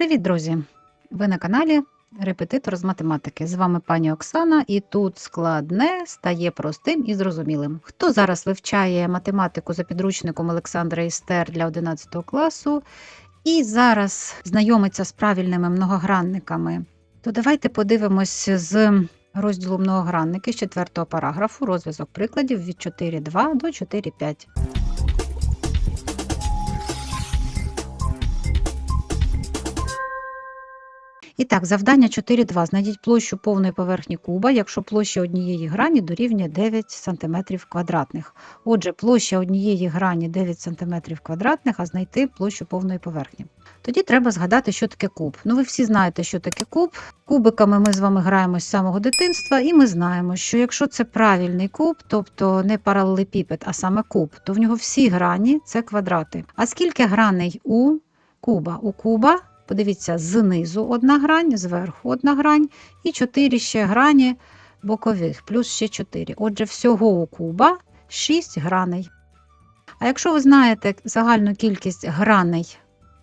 Привіт, друзі! Ви на каналі Репетитор з математики. З вами пані Оксана, і тут складне стає простим і зрозумілим. Хто зараз вивчає математику за підручником Олександра Істер для 11 класу і зараз знайомиться з правильними многогранниками, то давайте подивимось з розділу многогранники з 4 параграфу розв'язок прикладів від 4.2 до 4.5. І так, завдання 4.2. Знайдіть площу повної поверхні куба, якщо площа однієї грані дорівнює 9 см квадратних. Отже, площа однієї грані 9 см квадратних, а знайти площу повної поверхні. Тоді треба згадати, що таке куб. Ну, ви всі знаєте, що таке куб. Кубиками ми з вами граємо з самого дитинства, і ми знаємо, що якщо це правильний куб, тобто не паралелепіпед, а саме куб, то в нього всі грані це квадрати. А скільки граней у куба? У куба Подивіться, знизу одна грань, зверху одна грань, і 4 ще грані бокових, плюс ще 4. Отже, всього у куба 6 граней. А якщо ви знаєте загальну кількість граней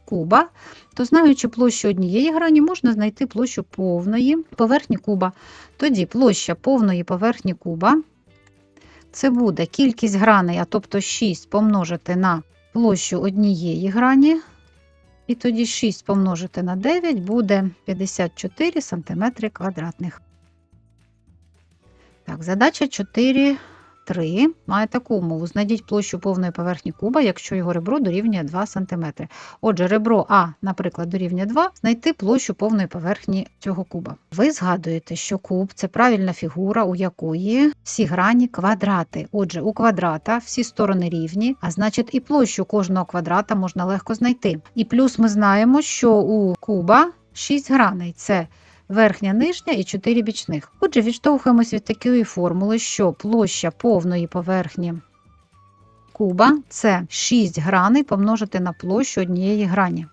куба, то знаючи площу однієї грані, можна знайти площу повної поверхні куба. Тоді площа повної поверхні куба це буде кількість граней, а тобто 6 помножити на площу однієї грані. І тоді 6 помножити на 9 буде 54 см квадратних. Так, задача 4, 3 має таку умову. Знайдіть площу повної поверхні куба, якщо його ребро дорівнює 2 см. Отже, ребро А, наприклад, дорівнює 2, знайти площу повної поверхні цього куба. Ви згадуєте, що куб це правильна фігура, у якої всі грані квадрати. Отже, у квадрата всі сторони рівні, а значить і площу кожного квадрата можна легко знайти. І плюс ми знаємо, що у куба 6 граней. Це верхня, нижня і 4 бічних. Отже, відштовхуємось від такої формули, що площа повної поверхні куба це 6 граней помножити на площу однієї грані.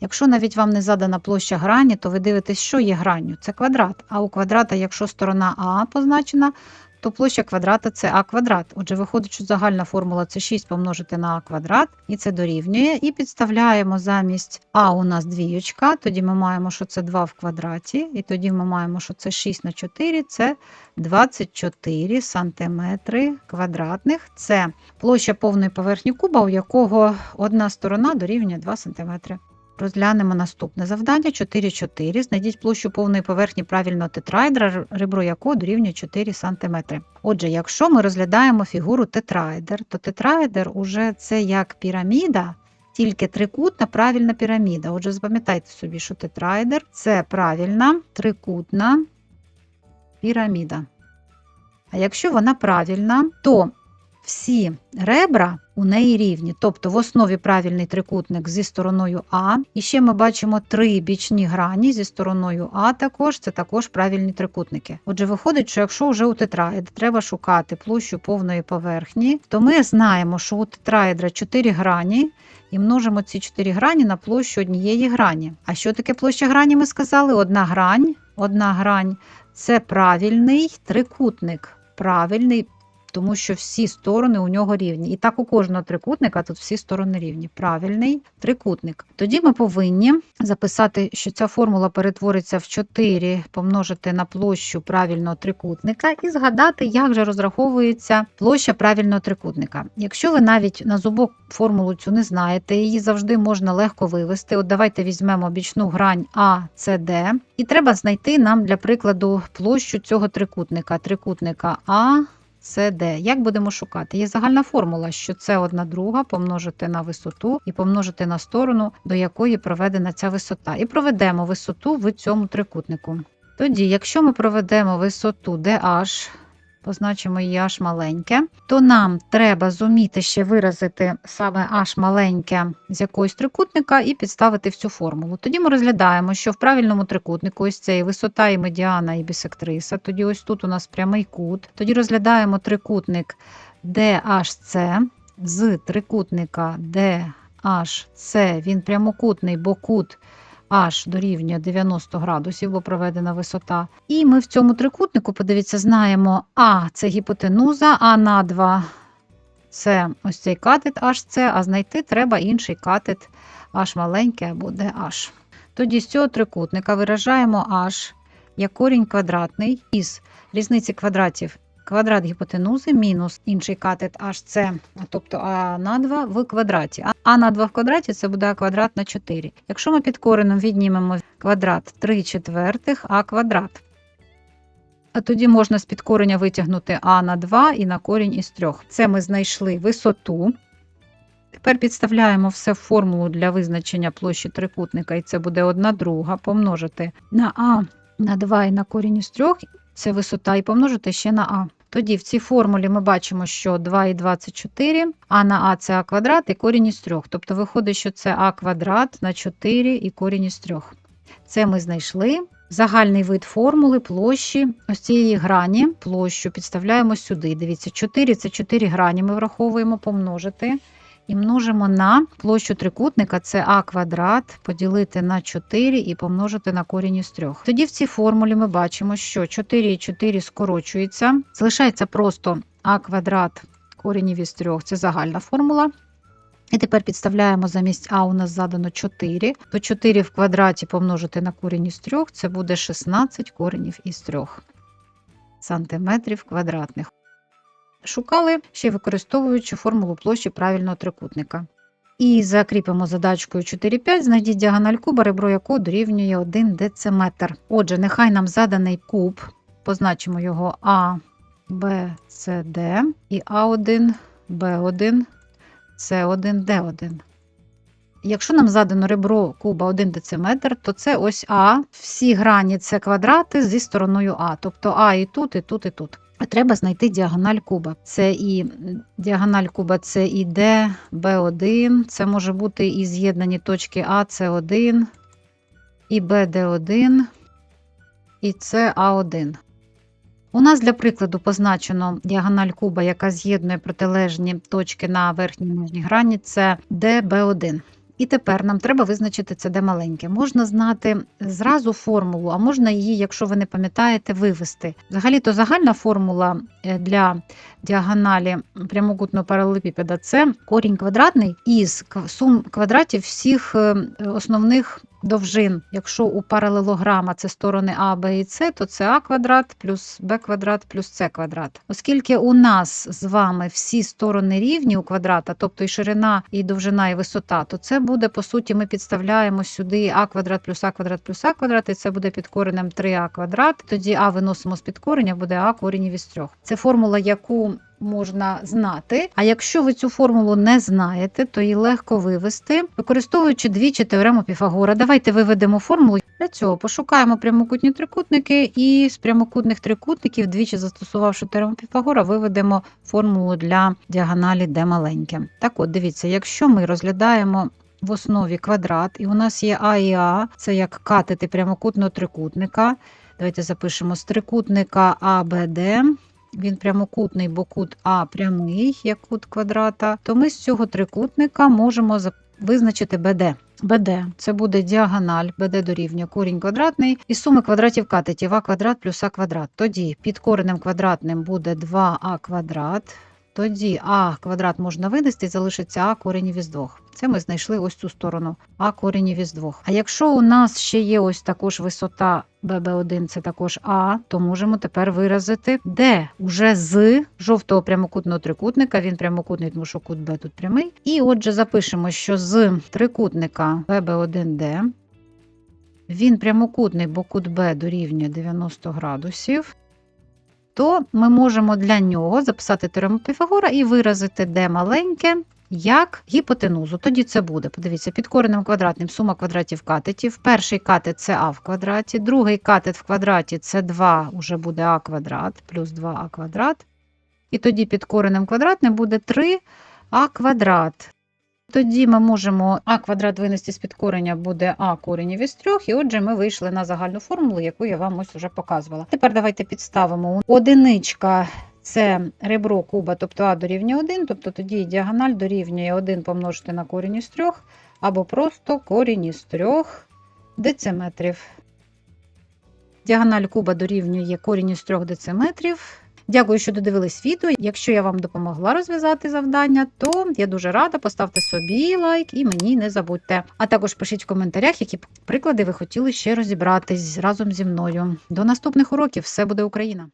Якщо навіть вам не задана площа грані, то ви дивитесь, що є гранню. Це квадрат. А у квадрата, якщо сторона А позначена, то площа квадрата це А квадрат. Отже, виходить, що загальна формула це 6 помножити на А квадрат, і це дорівнює. І підставляємо замість А у нас двіючка, тоді ми маємо, що це 2 в квадраті, і тоді ми маємо, що це 6 на 4, це 24 сантиметри квадратних. Це площа повної поверхні куба, у якого одна сторона дорівнює 2 см. Розглянемо наступне завдання 4,4. Знайдіть площу повної поверхні правильного тетраедра, ребро якого дорівнює 4 см. Отже, якщо ми розглядаємо фігуру тетраедр, то тетраедр уже це як піраміда, тільки трикутна правильна піраміда. Отже, запам'ятайте собі, що тетраедр це правильна трикутна піраміда. А якщо вона правильна, то всі ребра у неї рівні, тобто в основі правильний трикутник зі стороною А. І ще ми бачимо три бічні грані зі стороною А, також це також правильні трикутники. Отже, виходить, що якщо вже у тетраїд треба шукати площу повної поверхні, то ми знаємо, що у тетраїдра 4 грані. І множимо ці 4 грані на площу однієї грані. А що таке площа грані? Ми сказали? Одна грань. Одна грань це правильний трикутник. Правильний тому що всі сторони у нього рівні. І так у кожного трикутника тут всі сторони рівні. Правильний трикутник. Тоді ми повинні записати, що ця формула перетвориться в 4 помножити на площу правильного трикутника, і згадати, як же розраховується площа правильного трикутника. Якщо ви навіть на зубок формулу цю не знаєте, її завжди можна легко вивести. От давайте візьмемо бічну грань А, і треба знайти нам для прикладу площу цього трикутника. Трикутника А. Це Д. Як будемо шукати? Є загальна формула, що це одна друга помножити на висоту і помножити на сторону, до якої проведена ця висота. І проведемо висоту в цьому трикутнику. Тоді, якщо ми проведемо висоту DH, позначимо її аж маленьке, то нам треба зуміти ще виразити саме аж маленьке з якогось трикутника і підставити всю формулу. Тоді ми розглядаємо, що в правильному трикутнику ось це і висота, і медіана, і бісектриса. Тоді ось тут у нас прямий кут. Тоді розглядаємо трикутник DHC з трикутника DHC, він прямокутний, бо кут аж дорівнює 90 градусів, бо проведена висота. І ми в цьому трикутнику, подивіться, знаємо, А це гіпотенуза, А на 2 це ось цей катет HC, а знайти треба інший катет H маленький або DH. Тоді з цього трикутника виражаємо h як корінь квадратний із різниці квадратів квадрат гіпотенузи мінус інший катет hc, тобто а на 2 в квадраті. А- на 2 в квадраті це буде а квадрат на 4. Якщо ми під коренем віднімемо квадрат 3 четвертих а квадрат. А тоді можна з підкореня витягнути а на 2 і на корінь із 3. Це ми знайшли висоту. Тепер підставляємо все в формулу для визначення площі трикутника, і це буде 1 друга помножити на а на 2 і на корінь із 3, це висота, і помножити ще на а. Тоді в цій формулі ми бачимо, що 2 і 24, а на а це а квадрат і корінь із 3. Тобто виходить, що це а квадрат на 4 і корінь із 3. Це ми знайшли. Загальний вид формули площі ось цієї грані, площу підставляємо сюди. Дивіться, 4 це 4 грані ми враховуємо помножити. І множимо на площу трикутника, це а квадрат, поділити на 4 і помножити на корінь із 3. Тоді в цій формулі ми бачимо, що 4 і 4 скорочується, залишається просто а квадрат корінь із 3, це загальна формула. І тепер підставляємо замість А у нас задано 4, то 4 в квадраті помножити на корінь із 3, це буде 16 коренів із 3 сантиметрів квадратних. Шукали, ще використовуючи формулу площі правильного трикутника. І закріпимо задачкою 4,5, знайдіть діагональ куба, ребро якого дорівнює 1 дециметр. Отже, нехай нам заданий куб, позначимо його А, Б, С, Д і А1, Б1, С1, Д1. Якщо нам задано ребро куба 1 дециметр, то це ось А. Всі грані це квадрати зі стороною А. Тобто А і тут, і тут, і тут. Треба знайти діагональ куба. Це і діагональ куба це і Д, Б1. Це може бути і з'єднані точки А, С1, і БД1, і С А1. У нас для прикладу позначено діагональ куба, яка з'єднує протилежні точки на верхній і нижній грані, це ДБ1. І тепер нам треба визначити це де маленьке. Можна знати зразу формулу, а можна її, якщо ви не пам'ятаєте, вивести. Взагалі-то загальна формула е, для діагоналі прямокутного паралелепіпеда це корінь квадратний із сум квадратів всіх е, основних довжин. Якщо у паралелограма це сторони А, Б і С, то це А квадрат плюс Б квадрат плюс С квадрат. Оскільки у нас з вами всі сторони рівні у квадрата, тобто і ширина, і довжина, і висота, то це буде, по суті, ми підставляємо сюди А квадрат плюс А квадрат плюс А квадрат, і це буде під коренем 3А квадрат. Тоді А виносимо з під кореня, буде А корінь із 3. Це формула, яку можна знати. А якщо ви цю формулу не знаєте, то її легко вивести, використовуючи двічі теорему Піфагора. Давайте виведемо формулу. Для цього пошукаємо прямокутні трикутники і з прямокутних трикутників, двічі застосувавши теорему Піфагора, виведемо формулу для діагоналі де маленьке. Так от, дивіться, якщо ми розглядаємо в основі квадрат, і у нас є А і А, це як катети прямокутного трикутника. Давайте запишемо з трикутника АБД. Він прямокутний, бо кут А прямий, як кут квадрата, то ми з цього трикутника можемо визначити БД. БД це буде діагональ, БД дорівнює корінь квадратний і суми квадратів катетів А квадрат плюс А квадрат. Тоді під коренем квадратним буде 2А квадрат. Тоді А квадрат можна винести і залишиться А коренів із 2. Це ми знайшли ось цю сторону А коренів із 2. А якщо у нас ще є ось також висота ББ1, це також А, то можемо тепер виразити Д уже з жовтого прямокутного трикутника. Він прямокутний, тому що кут Б тут прямий. І отже, запишемо, що з трикутника ББ1Д він прямокутний, бо кут Б дорівнює 90 градусів. То ми можемо для нього записати теорему Піфагора і виразити d маленьке як гіпотенузу. Тоді це буде. Подивіться, під коренем квадратним сума квадратів катетів. Перший катет це а в квадраті, другий катет в квадраті це 2, уже буде а квадрат, плюс 2а квадрат. І тоді під коренем квадратним буде 3а квадрат. Тоді ми можемо а квадрат винести з під кореня буде а коренів із 3, і отже ми вийшли на загальну формулу, яку я вам ось уже показувала. Тепер давайте підставимо одиничка це ребро куба, тобто а дорівнює 1, тобто тоді діагональ дорівнює 1 помножити на корінь із 3, або просто корінь із 3 дециметрів. Діагональ куба дорівнює корінь із 3 дециметрів. Дякую, що додивились відео. Якщо я вам допомогла розв'язати завдання, то я дуже рада. Поставте собі лайк і мені не забудьте. А також пишіть в коментарях, які приклади ви хотіли ще розібратись разом зі мною. До наступних уроків! Все буде Україна!